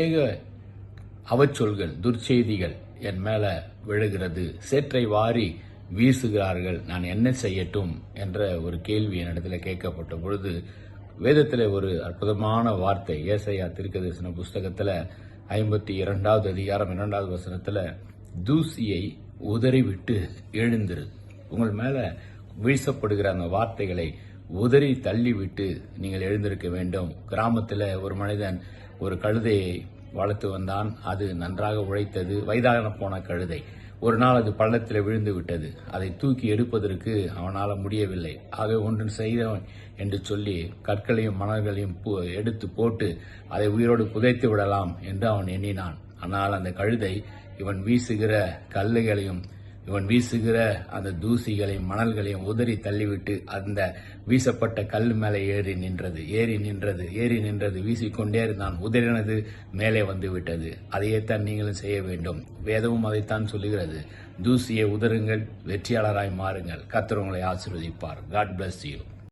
அநேக அவச்சொல்கள் துர்ச்செய்திகள் என் மேல விழுகிறது. சேற்றை வாரி வீசுகிறார்கள். நான் என்ன செய்யட்டும் என்ற ஒரு கேள்வி என்னிடத்தில் கேட்கப்பட்ட பொழுது வேதத்தில் ஒரு அற்புதமான வார்த்தை ஏசையா திருக்கதரிசன புஸ்தகத்தில் ஐம்பத்தி இரண்டாவது அதிகாரம் இரண்டாவது வசனத்தில் தூசியை உதறிவிட்டு எழுந்திரு. உங்கள் மேலே வீசப்படுகிற அந்த வார்த்தைகளை உதறி தள்ளிவிட்டு நீங்கள் எழுந்திருக்க வேண்டும். கிராமத்தில் ஒரு மனிதன் ஒரு கழுதையை வளர்த்து வந்தான். அது நன்றாக உழைத்தது வயதான போன கழுதை. ஒரு நாள் அது பள்ளத்தில் விழுந்து விட்டது. அதை தூக்கி எடுப்பதற்கு அவனால் முடியவில்லை. ஆக ஒன்று செய்தவன் என்று சொல்லி கற்களையும் மணல்களையும் எடுத்து போட்டு அதை உயிரோடு புதைத்து விடலாம் என்று அவன் எண்ணினான். ஆனால் அந்த கழுதை இவன் வீசுகிற கல்லுகளையும் இவன் வீசுகிற அந்த தூசிகளையும் மணல்களையும் உதறி தள்ளிவிட்டு அந்த வீசப்பட்ட கல் மேலே ஏறி நின்றது. ஏறி நின்றது ஏறி நின்றது. வீசிக்கொண்டே இருந்தான். உதறினது மேலே வந்து விட்டது அதையேத்தான் நீங்களும் செய்ய வேண்டும். வேதமும் அதைத்தான் சொல்லுகிறது. தூசியை உதறுங்கள் வெற்றியாளராய் மாறுங்கள். கத்திரவங்களை ஆசிர்வதிப்பார். God bless you